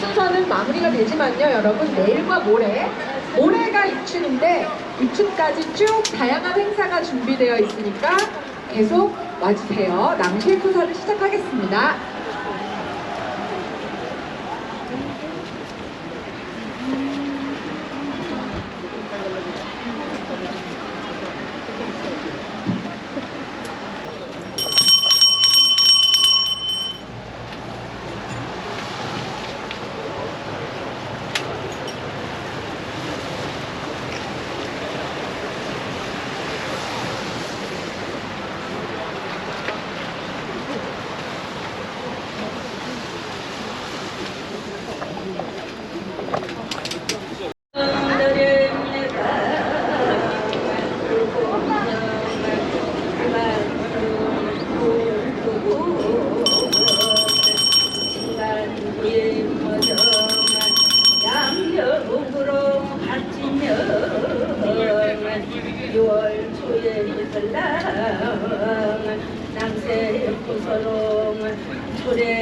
순서는 마무리가 되지만요, 여러분 내일과 모레 모레가 입춘인데 입춘까지 쭉 다양한 행사가 준비되어 있으니까 계속 와주세요. 낭실 코사를 시작하겠습니다. 남새 구서롱 초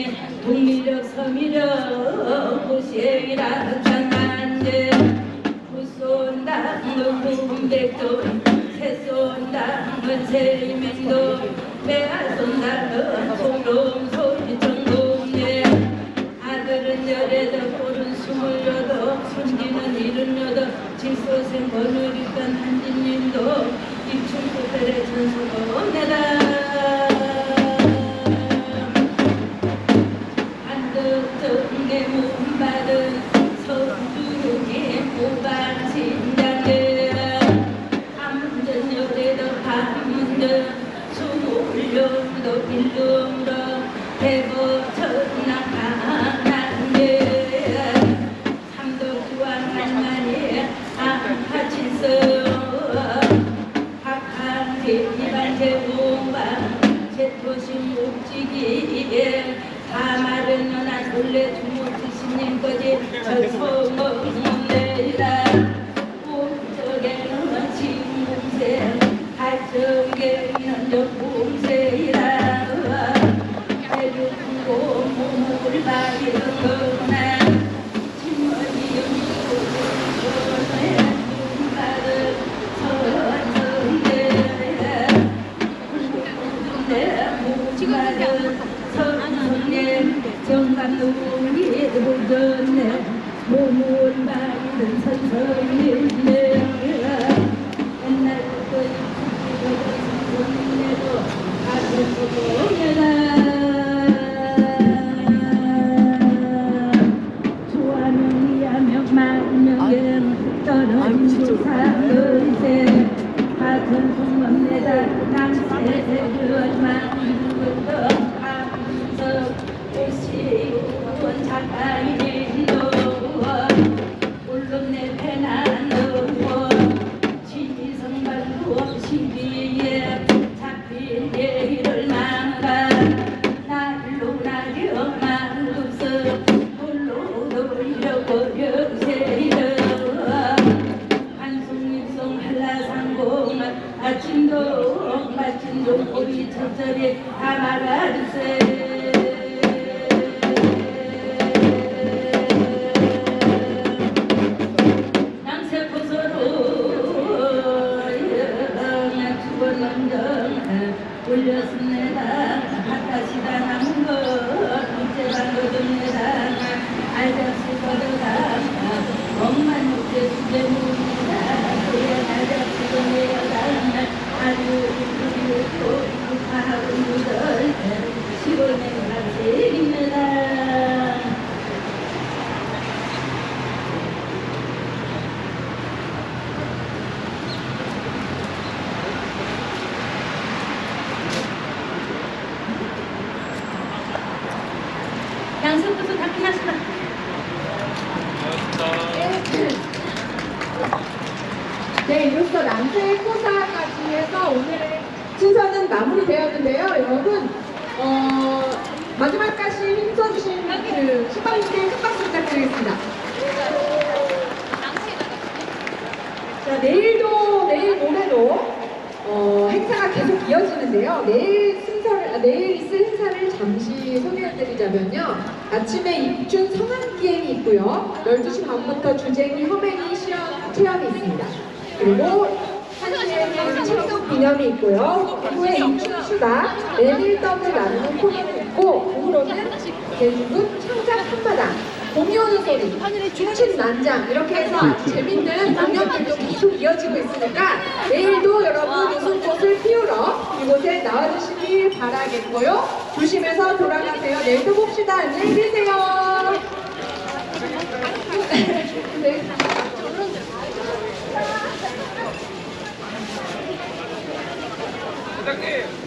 예 동미력 서미력 고시이라 장한데 구손당은 군백도 새손당은 세명도 매아손당은 송롱소리 정동네. 아들은 열애덟 꼴은 스물여덟 손지는 일흔여덟 질소생 번호리간 한진님도 입춘구별의 전소가 없네다 것이 목지기에 다 마른 연한 원래 주모 드시는 거지. 저 처음 눈이 보던 몸을 바르는 선선이네 아침도 마침도 꼬리 첫절에 다 말아주세. 남새포서로 주번넘정 올렸습니다. 묵니다 그야 알잡시 거내어다 아주 이쁘고 하고 무들 시골에 가시입니다 양승부터 다 끝났습니다. 네, 이로써 남색 포사까지 해서 오늘의 순서는 마무리되었는데요. 여러분, 어, 마지막까지 힘써주신 그 신방님께 큰 박수 부탁드리겠습니다. 자, 내일도, 내일 모레도 어, 행사가 계속 이어지는데요. 내일 순서를, 아, 내일 있을 행사를 잠시 소개해드리자면요. 아침에 입춘 성안기행이 있고요. 12시 반부터 주쟁이 허맹이 시험 체험이 있습니다. 그리고 1시에는 칠성 기념이 있고요. 후에 입춘 추가, 메밀떡을 나누는 코너도 있고, 오후로는 대중국 창작 한마당, 오는 소리, 중친 난장 이렇게 해서 재밌는 공연들도 계속 이어지고 있으니까 내일도 여러분 웃음꽃을 피우러 이곳에 나와주시길 바라겠고요. 조심해서 돌아가세요. 내일 또 봅시다. 안녕히 계세요. 네. だけ